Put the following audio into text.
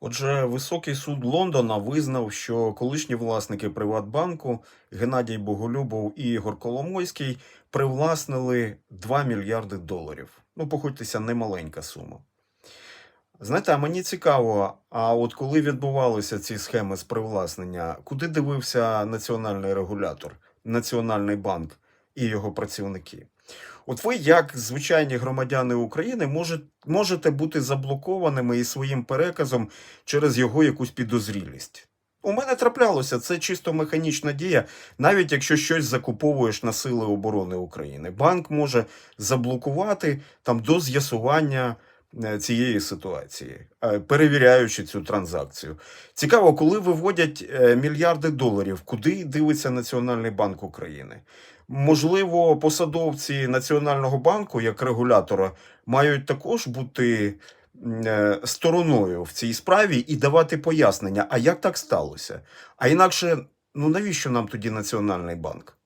Отже, високий суд Лондона визнав, що колишні власники Приватбанку Геннадій Боголюбов і Ігор Коломойський привласнили 2 мільярди доларів. Ну, погодьтеся, немаленька сума. Знаєте, а мені цікаво, а от коли відбувалися ці схеми з привласнення, куди дивився національний регулятор, Національний банк і його працівники? От ви, як звичайні громадяни України, може, можете бути заблокованими і своїм переказом через його якусь підозрілість. У мене траплялося це чисто механічна дія, навіть якщо щось закуповуєш на Сили оборони України. Банк може заблокувати там до з'ясування цієї ситуації, е, перевіряючи цю транзакцію. Цікаво, коли виводять е, мільярди доларів, куди дивиться Національний банк України? Можливо, посадовці Національного банку як регулятора мають також бути е, стороною в цій справі і давати пояснення, а як так сталося? А інакше, ну навіщо нам тоді Національний банк?